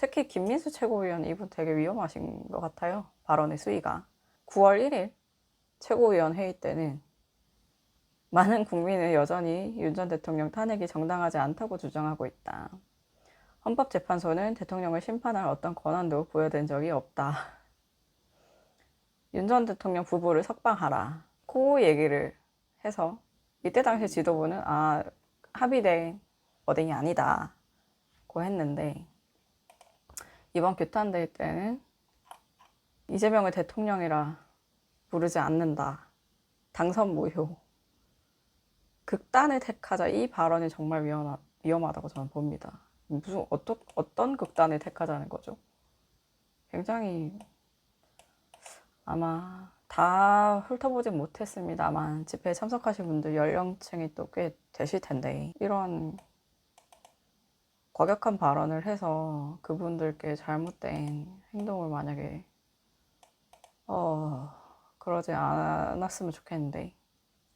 특히 김민수 최고위원 이분 되게 위험하신 것 같아요. 발언의 수위가. 9월 1일 최고위원 회의 때는 많은 국민은 여전히 윤 전 대통령 탄핵이 정당하지 않다고 주장하고 있다. 헌법재판소는 대통령을 심판할 어떤 권한도 부여된 적이 없다. 윤 전 대통령 부부를 석방하라. 그 얘기를 해서 이때 당시 지도부는 아 합의된 어댕이 아니다. 고 했는데 이번 규탄될 때는 이재명을 대통령이라 부르지 않는다. 당선 무효. 극단을 택하자 이 발언이 정말 위험하, 위험하다고 저는 봅니다. 무슨 어떤 어떤 극단을 택하자는 거죠? 굉장히 아마 다 훑어보진 못했습니다만 집회에 참석하신 분들 연령층이 또 꽤 되실 텐데 이런 과격한 발언을 해서 그분들께 잘못된 행동을 만약에 어 그러지 않았으면 좋겠는데